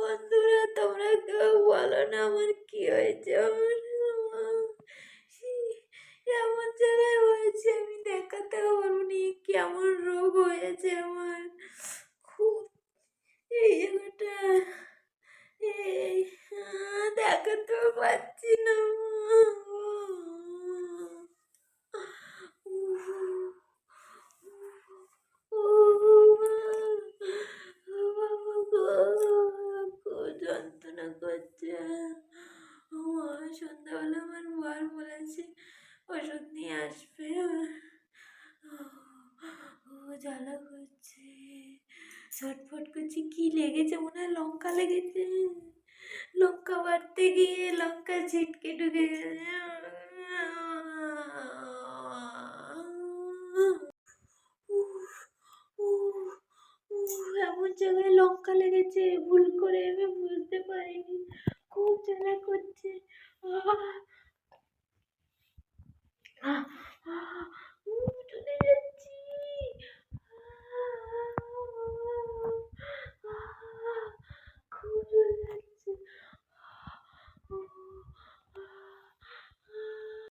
বন্ধুরা তোমরা কেউ বলো না আমার কি হয়েছে। আমার পারছি না যন্ত্রণা করছে। আমার বলেছে, ওষুধ নিয়ে আসবে। ও জ্বালা করছে। ছটফট করছে। কি লেগেছে? মনে হয় লঙ্কা লেগেছে। লঙ্কা বাড়তে গিয়ে লঙ্কা ছিটকে ঢুকে গেছে এমন জায়গায় লঙ্কা লেগেছে, ভুল করে আমি বুঝতে পারিনি। খুব জ্বালা করছে।